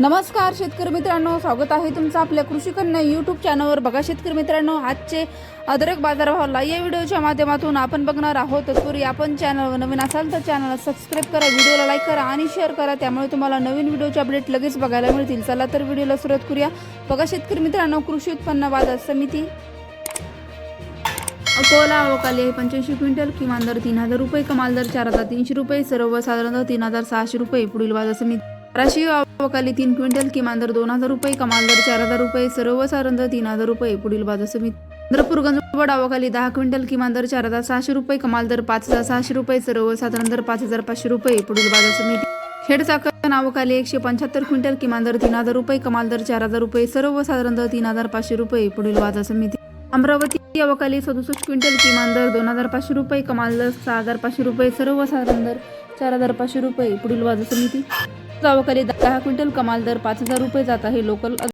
नमस्कार शेतकरी मित्रांनो. स्वागत आहे तुमचं आपल्या कृषी कन्या यूट्यूब चॅनलवर बघा शेतकरी मित्रांनो आजचे अदरक बाजारभावाला या व्हिडिओच्या माध्यमातून आपण बघणार आहोत. तत्पूर्वी आपण चॅनलवर नवीन असाल तर चॅनलला सबस्क्राईब करा व्हिडिओला लाईक करा आणि शेअर करा. त्यामुळे तुम्हाला नवीन व्हिडिओचे अपडेट लगेच बघायला मिळतील. चला तर व्हिडिओला सुरुवात करूया. बघा शेतकरी मित्रांनो कृषी उत्पन्न बाजार समिती. अकोला अवकाली आहे पंच्याऐंशी क्विंटल. किमान दर तीन हजार रुपये कमाल दर चार हजार तीनशे रुपये. सर्वसाधारण तीन हजार सहाशे रुपये. पुढील बाजार समिती राशी अवकाली तीन क्विंटल किमान दर दोन हजार रुपये कमाल दर चार हजार रुपये सर्वसाधारण दर तीन हजार रुपये पुढील बाजार समिती चंद्रपूर गंजवड अवकाली दहा क्विंटल किमान दर चार हजार सहाशे रुपये कमाल दर पाच हजार सहाशे रुपये सर्वसाधारण दर पाच हजार पाचशे रुपये पुढील बाजार समिती खेड साखर अवकाली एकशे पंच्याहत्तर क्विंटल किमान दर तीन हजार रुपये कमाल दर चार हजार रुपये सर्वसाधारण दर तीन हजार पाचशे रुपये पुढील बाजार समिती अमरावती अवकाली सदुसष्ट क्विंटल किमान दर दोन हजार पाचशे रुपये कमाल दर सहा हजार पाचशे रुपये सर्वसाधारण दर चार हजार पाचशे रुपये पुढील बाजार समिती अवकाली दहा क्विंटल कमाल दर पाच हजार रुपये जात आहे. लोकल